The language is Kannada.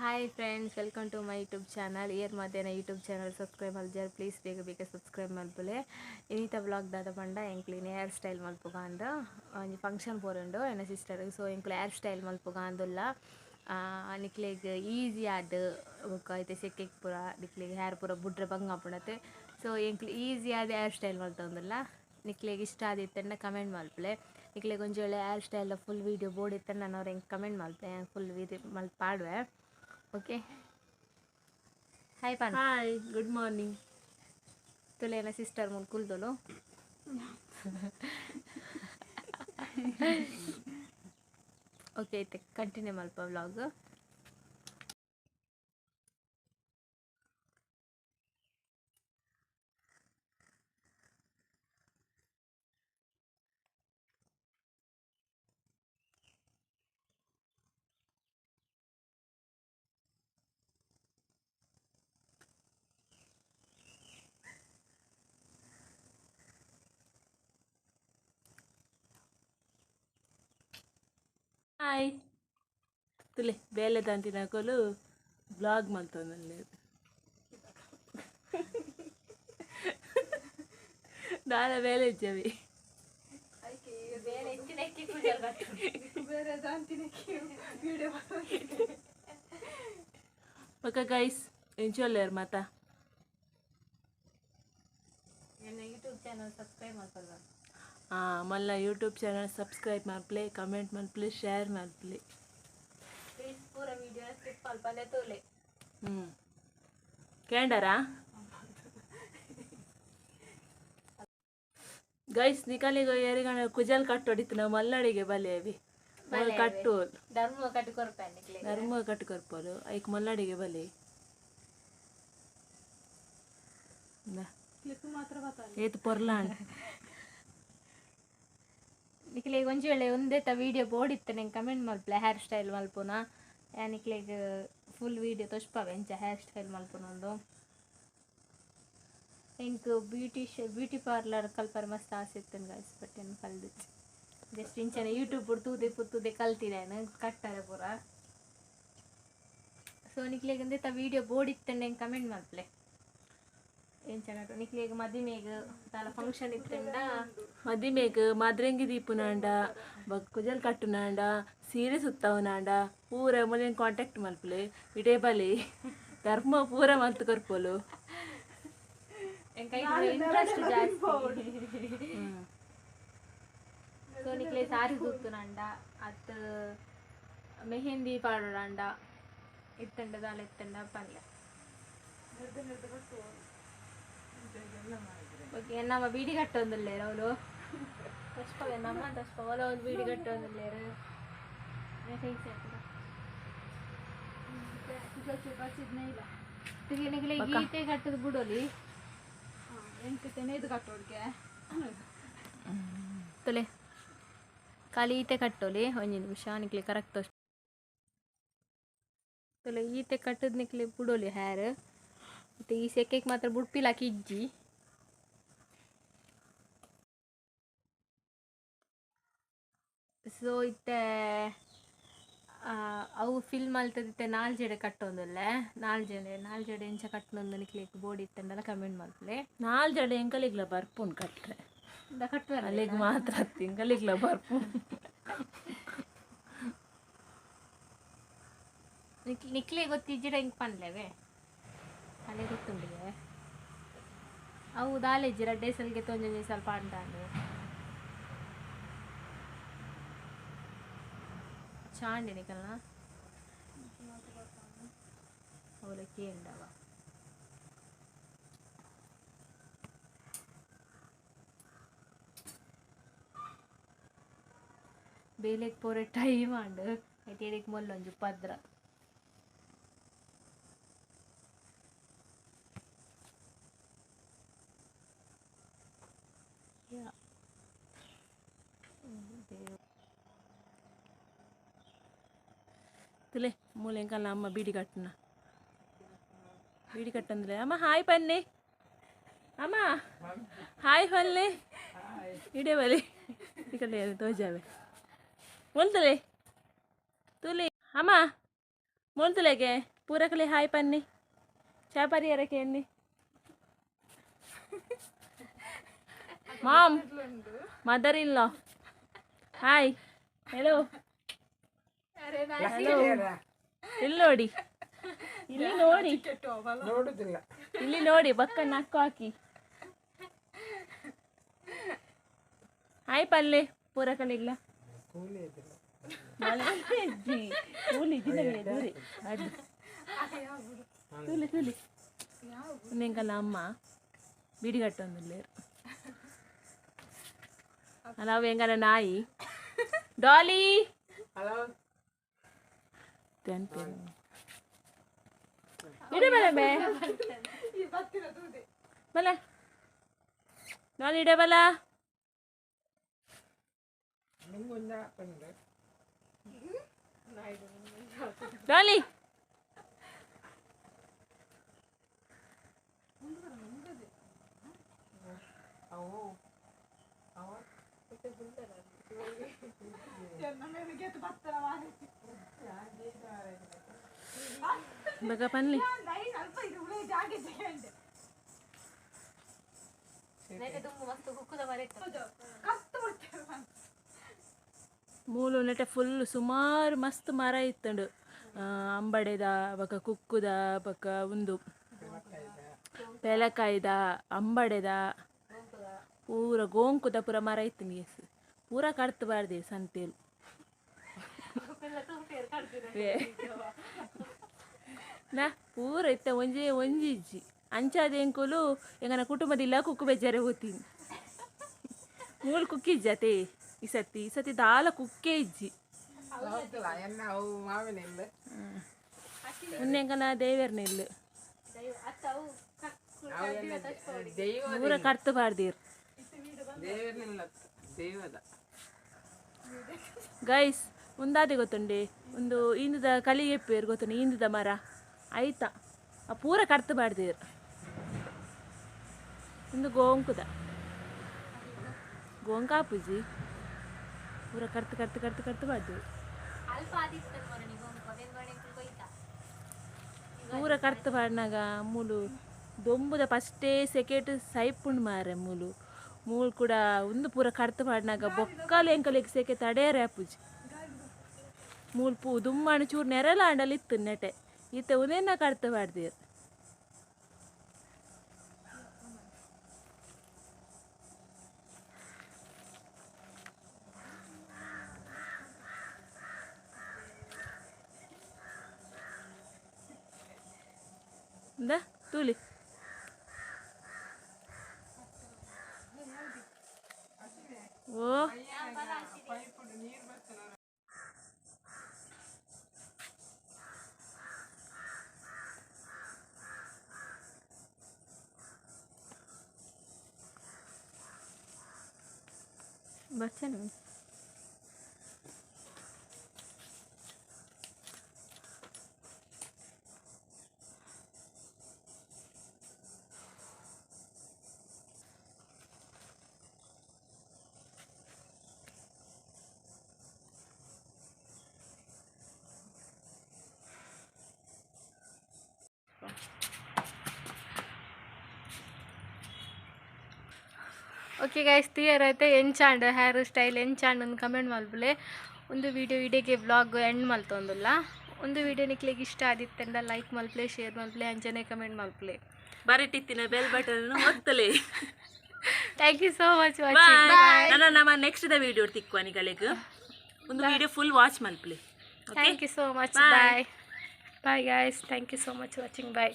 Hi friends, welcome to my YouTube channel. Air ಮಧ್ಯಾಹ್ನ ಯೂಟ್ಯೂಬ್ ಚಾನಲ್ ಸಬ್ಸ್ಕ್ರೈಬ್ ಮಲ್ಜರ್ ಪ್ಲೀಸ್ ಬೇಗ ಬೇಗ ಸಬ್ಸ್ಕ್ರೈಬ್ ಮಲ್ಪುಲೆ ಇನ್ನಿತ ಬ್ಲಾಗ್ ದಾದ ಪಂಡ ಎಂಕ್ಲಿನ ಹೇರ್ ಸ್ಟೈಲ್ ಮಲ್ಪುಗ ಅಂದ ಒಂಜಿ ಫಂಕ್ಷನ್ ಪೋರುಂಡು ಎನ್ನ ಸಿಸ್ಟರ್ ಸೊ ಎಂಕ್ಲು ಹೇರ್ ಸ್ಟೈಲ್ ಮಲ್ಪುಗ ಅಂದುಲ್ಲ ನಿಕ್ಲೆಗ್ ಈಸಿ ಆದ ಬೊಕ ಐತೆ ಸೆಕೆಗ್ ಪೂರ, ನಿಕ್ಲೆಗ್ ಹೇರ್ ಪೂರ ಬುಡ್ರೆ ಬಂಗ ಪುಣತೆ ಸೊ ಎಂಕ್ಲು ಈಸಿ ಆದ ಹೇರ್ ಸ್ಟೈಲ್ ಮಲ್ತೊಂದುಲ್ಲ ನಿಕ್ಲೆಗ್ ಇಷ್ಟ ಆದಿತ್ತಂಡ ಕಮೆಂಟ್ ಮಲ್ಪಲೆ ನಿಕ್ಲೆಗ್ ಒಂಜಿ ಒಳ್ಳೆ ಹೇರ್ ಸ್ಟೈಲ್ ಫುಲ್ ವೀಡಿಯೋ ಬೋರ್ಡ್ ಇತ್ತಂಡ ನಾನು ಅವ್ರಿಗೆ ಕಮೆಂಟ್ ಮಲ್ಪೆ ಫುಲ್ ವೀಡಿಯೋ ಮಲ್ಪಾಡುವೆ ಪಾಡ್ವೆ. ಓಕೆ ಹಾಯ್ ಪಾನ್ ಹಾಯ್ ಗುಡ್ ಮಾರ್ನಿಂಗ್ ತುಲೇನ ಸಿಸ್ಟರ್ ಮುಂದೆ ಕುಲ್ದೋಲು ಓಕೆ ಐತೆ ಕಂಟಿನ್ಯೂ ಮಲ್ಪ ವ್ಲಾಗ್ ಹಾಯ್ ತುಲೆ ಬೇಲೆ ತಂತಿ ನಾಕೋಲು ಬ್ಲಾಗ್ ಮಲ್ತೊಂದಲ್ಲಿ ನಾಳೆ ಬೇಲೆ ಇದ್ದೇವೆ ಓಕೆ ಗೈಸ್ ಎಂಜಾಯ್ ಮಾತ. YouTube channel subscribe YouTube channel ಮಾಡ್ಪ್ಲೆ comment ಮಾಡ್ಪ್ಲೆ share ಮಾಡ್ಪ್ಲೆ ಪ್ಲೀಸ್ ಪೂರ ವಿಡಿಯೋ ಸ್ಕಿಪ್ ಮಲ್ಪನೆ ತೋಲೆ ಹ್ಞೂ ಕೇಂಡರಾ ಗೈಸ್ ನಿಕಾಲಿಗೆ ಯಾರಿಗಾನ ಕುಜಲ್ ಕಟ್ಟೊಡಿತು ನಾವು ಮಲ್ಲಡಿಗೆ ಬಲೇವಿ ಕಟ್ಟು ಧರ್ಮ ಕಟ್ಟಿ ಕೊರ್ಪೆ ನಿಕ್ಲೆ ಧರ್ಮ ಕಟ್ಟು ಕೊರ್ಪೋಲು ಐಕ್ ಮಲ್ಲಡಿಗೆ ಬಲೆ ಏತು ಪೊರ್ಲಾಂಡ್ ನಿಕ್ಲೆಗ್ ಒಂಜಿ ವೇಳೆ ತ ವಿಡಿಯೋ ಬೋರ್ಡ್ ಇತ್ತೆ, ನಂಗೆ ಕಮೆಂಟ್ ಮಲ್ಪಲೆ ಹೇರ್ ಸ್ಟೈಲ್ ಮಲ್ಪುನ ನಿಕ್ಲೆಗ್ ಫುಲ್ ವಿಡಿಯೋ ತೋಚ್ಪಾವೆ ಎಂಚ ಹೇರ್ ಸ್ಟೈಲ್ ಮಲ್ಪುನ ಒಂದು? ಎಂಕ್ ಬ್ಯೂಟಿಷ್ ಬ್ಯೂಟಿ ಪಾರ್ಲರ್ ಕಲ್ಪರ್ ಮಸ್ತ್ ಆಸೆ ಇತ್ತು ಗಾಯ್ಸ್ ಬಟ್ ಏನು ಕಲ್ದು ಜಸ್ಟ್ ಇಂಚನ ಯೂಟ್ಯೂಬ್ ತೂದೆ ಪುತ್ತುದೆ ಕಲ್ತಿದ್ದೇನೆ ಕಟ್ತಾರೆ ಪೂರ. ಸೊ ನಿಕ್ಲೆಗ್ ತ ವಿಡಿಯೋ ಬೋರ್ಡ್ ಇತ್ತೆ, ನಂಗೆ ಕಮೆಂಟ್ ಮಲ್ಪಲೆ ಎಂಚ ಮದ್ರಂಗಿ ನಿಕ್ಲೆಗ್ ಮದಿಮೆಗ್ ತಾಲ ಫಂಕ್ಷನ್ ಇತ್ತಂಡ ಮದಿಮೇಗ್ ಮದ್ರೆಂಗಿ ದೀಪುನಾಂಡ ಬಕ್ ಕುಜಲ್ ಕಟ್ಟುನಾಂಡ ಸೀರೆ ಸುತ್ತವನಾಂಡ ಪೂರ ಮೊದಲು ಕಾಂಟ್ಯಾಕ್ಟ್ ಮಲ್ಪಲೆ ಇಡೇ ಬಲಿ ಧರ್ಮ ಪೂರ ಮಲ್ತು ಕೊರ್ಪೋಲು. ಇಂಟ್ರೆಸ್ಟ್ ಜಾಸ್ತಿ. ಸೊ ನಿಕ್ಲೆ ಸಾರಿ ಸುತ್ತುನಾಂಡ ಅತ್ ಮೆಹಂದಿ ಪಾಡೋಡಂಡ ಇತ್ತಂಡ ದಾಲ ಇತ್ತಂಡ ನಮ್ಮ ಬೀಡಿ ಅವಳು ತಸ್ಪವೆ ನಮ್ಮ ತಸ್ಪ ಅವಳ ಒಂದು ಬೀಡಿ ಕಟ್ಟೊಂದುಲ್ಲೇರು ನಿಕ್ಲೆ ಗೀತೆ ಕಟ್ಟದು ಬಿಡೋಲಿ ತೊಲೆ. ಖಾಲಿ ಈತೆ ಕಟ್ಟೋಲಿ ಒಂಜಿ ನಿಮಿಷ ನಿಕ್ಲಿ ಕರೆಕ್ಟ್ ತೊಲೆ ಈತೆ ಕಟ್ಟದ್ ನಿಕ್ಲಿ ಬಿಡೋಲಿ ಹ್ಯಾರ್ ಮತ್ತು ಈ ಸೆಕೆಗೆ ಮಾತ್ರ ಬುಡ್ಪಿಲ್ಲ ಕಿಜ್ಜಿ ಸೊ ಇತ್ತೆ ಅವು ಫಿಲ್ಮ್ ಅಲ್ತದಿತ್ತೆ ನಾಲ್ ಜಡೆ ಕಟ್ಟೊಂದುಲ್ಲೆ? ನಾಲ್ ಜಡೆ ನಾಲ್ ಜಡೆ ಎಂಚ ಕಟ್ಟೊಂದು ನಿಕ್ಲಿಕ್ಕೆ ಬೋಡಿ ಇತ್ತಂಡಲ್ಲ ಕಮೆಂಟ್ ಮಾಡ್ಲೆ ನಾಲ್ ಜಡೆ ಎಂಕಲಿಗ್ಲ ಬರ್ಪುನ್ ಕಟ್ರೆ. ಕಟ್ಟುವಲ್ಲ ಅಲ್ಲಿಗೆ ಮಾತ್ರ ತಿಂಗಳಿಗ್ಲ ಬರ್ಪು ನಿಕ್ಲಿ ಗೊತ್ತಿಜ್ಜಿಡ ಹಿಂಗೆ ಪನ್ಲೆವೆ? ಅಲ್ಲೇ ಗೊತ್ತುಂಡಿಗೆ ಅವು ದಾಲೆಜ್ಜಿರ ಡೇಸಲ್ಗೆ ತೊಂಜೊಂಜಿ ಸ್ವಲ್ಪ ಅಂಡಾಂಡು ಚಾಂಡಿ ನಿಕಲ್ನ ಅವಲಕ್ಕಿ ಉಂಡವ ಬೇಲೆಗ್ ಪೋರೆ ಟೈಮ್ ಆಂಡು ಐಟೇಡಿಕ್ ಮೊಲ್ಲೊಂಜು ಪದ್ರ ತುಲೆ ಮೂಲೆ ಎಂಕಲ್ಲ ಅಮ್ಮ ಬೀಡಿ ಕಟ್ಟನ ಬೀಡಿ ಕಟ್ಟಂದ್ರೆ ಅಮ್ಮ ಹಾಯ್ ಪನ್ನಿ ಅಮ್ಮ ಹಾಯ್ ಪಲ್ಲೆ ಇಡೇ ಬಲಿ ಈ ಕಡೆ ತೋಜಾವೆ ಮೊಲ್ತಲೆ ತುಲೆ ಅಮ್ಮ ಮೊಲ್ತುಲೆಗೆ ಪೂರಕಲೆ ಹಾಯ್ ಪನ್ನಿ ಚಾಪರಿ ಎರಕೆ ಎನ್ನಿ ಮಾಮ್ ಮದರ್ ಇಲ್ಲ ಹಾಯ್ ಹಲೋ ಹಲೋ ಇಲ್ಲಿ ನೋಡಿ. ಇಲ್ಲಿ ನೋಡಿ. ನೋಡುದಿಲ್ಲ. ಇಲ್ಲಿ ನೋಡಿ ಬಕ್ಕ ನಕ್ಕು ಹಾಕಿ. ಹಾಯ್ ಪಲ್ಲೆ. ಪೂರಕಲಿಲ್ಲ ಕೂಲಿ ದಿನವೇ ದೂರಿ ತೂಲಿ ತೂಲಿ ಅಮ್ಮ. ಬಿಡಿಗಟ್ಟೊಂದು ಅಲ್ಲ ಅವು ಹೆಂಗನ ನಾಯಿ ಡಾಲಿ ಹಲೋ ತೆನ್ಪೆ ಇಡು ಬಲ ಬೇ ಬಲ ಡಾಲಿ ಇಡೆ ಬಲ ನಿಮ್ಗೊಂದ ಬಂದ್ರೆ ಡಾಲಿ ಬಗ ಪನ್ಲಿ ಮೂಲು ನೆಟೆ ಫುಲ್ ಸುಮಾರು ಮಸ್ತ್ ಮರ ಇತ್ತಂಡು. ಅಂಬಡೆದ ಬಕ ಕುಕ್ಕುದ ಬಕ ಒಂದು ಪೆಲಕಾಯ್ದ ಅಂಬಡೆದ. ಪೂರ ಗೋಂಕುದ ಪೂರ ಮರ ಇತ್ತು ಮೀಸ್. ಪೂರ ಕಡ್ತು ಬಾರ್ದೆ ಸಂತೇಲು. ನಾ ಪೂರ ಇತ್ತ ಒಂಜಿ ಒಂಜಿ ಇಜ್ಜಿ ಅಂಚಾದೆಂಕುಲು ಎಂಗನ ಕುಟುಂಬದಿಲ್ಲ ಕುಕ್ಕು ಬೇಜಾರೆ ಹೋತೀನಿ. ಮೂಲು ಕುಕ್ಕಿಜ್ಜತೆ ಈ ಸತಿ. ಈ ಸತಿ ದಾಲ ಕುಕ್ಕೇ ಇಜ್ಜಿ. ಮುನ್ನೆಂಗನ ಎನ್ನ ಅವು ಮಾವಿನ ಇಲ್ಲ ಉನ್ನೆಂಕನ ದೇವೇರ್ನ ಇಲ್ಲ ಅವು ಎಲ್ಲ ದೈವ ಪೂರ ಕಡ್ತು ಬಾರ್ದಿರ್. ಗೈಸ್ ಒಂದಾದೆ ಗೊತ್ತುಂಡೆ? ಒಂದು ಇಂದದ ಕಲಿಗೆ ಪೇರು ಗೊತ್ತುಂಡು ಇಂದದ ಮರ. ಆಯ್ತಾ? ಆ ಪೂರ ಕಡ್ತು ಬಾರ್ದಿರ್ ಒಂದು ಗೋಂಕುದ. ಗೋಂಕಾಪುಜಿ ಪೂರ ಕಡ್ತು ಕಡ್ತು ಕಡ್ತು ಕಡ್ತು ಬಾರ್ದಿರ್ ಪೂರ ಕಡ್ತು ಬಾಡ್ನಾಗ ಮೂಲು ದೊಂಬುದ ಫಸ್ಟೇ ಸೆಕೆಟ್ ಸೈಪುಂಡು ಮಾರೆ ಮೂಲು. ಮೂಲು ಕೂಡ ಉಂದು ಪೂರ ಕಡ್ತು ಮಾಡಿನಾಗ ಬೊಕ್ಕಲು ಎಂಕಲಿಗೆ ಸೇಕೆ ತಡೆಯರೆ ಅಪ್ಪುಜಿ ಮೂಲು ಪೂ ದುಮ್ಮಣ ಚೂರು ನೆರಲಾಂಡಲ್ಲಿ ಇತ್ತು ನೆಟೆ. ಈತ ಉನೇನ ಕಡ್ತು ಪಾಡ್ದೀರ್ ಇಂದ ತೂಲಿ. button. ಓಕೆ ಗಾಯ್ಸ್ ಕ್ಲಿಯರ್ ಐತೆ ಎಂಚಾಂಡ್ ಹೇರ್ ಸ್ಟೈಲ್ ಎಂಚಾಂಡ್ ಒಂದು ಕಮೆಂಟ್ ಮಲ್ಪಲೆ ಒಂದು ವಿಡಿಯೋ ಇಡೀಗೆ ವ್ಲಾಗ್ ಎಂಡ್ ಮಲ್ತೊಂದುಲ್ಲ ಒಂದು ವಿಡಿಯೋ ನಿಕ್ಲಿಗೆ ಇಷ್ಟ ಆದಿತ್ತಂದ ಲೈಕ್ ಮಲ್ಪ್ಲೆ ಶೇರ್ ಮಲ್ಪ್ಲೆ ಅಂಜನೆ ಕಮೆಂಟ್ ಮಲ್ಪ್ಲೆ ಬರಿಟಿತ್ತಿನ bell button ಒತ್ತಲೆ. Thank you so much watching ನನ್ನ ನಮ್ಮ ನೆಕ್ಸ್ಟ್ ದ ವಿಡಿಯೋ ನಿಗಳಿಗೆ. ಒಂದು video full watch ಮಲ್ಪ್ಲಿ thank you so much. Bye bye guys thank you so much watching bye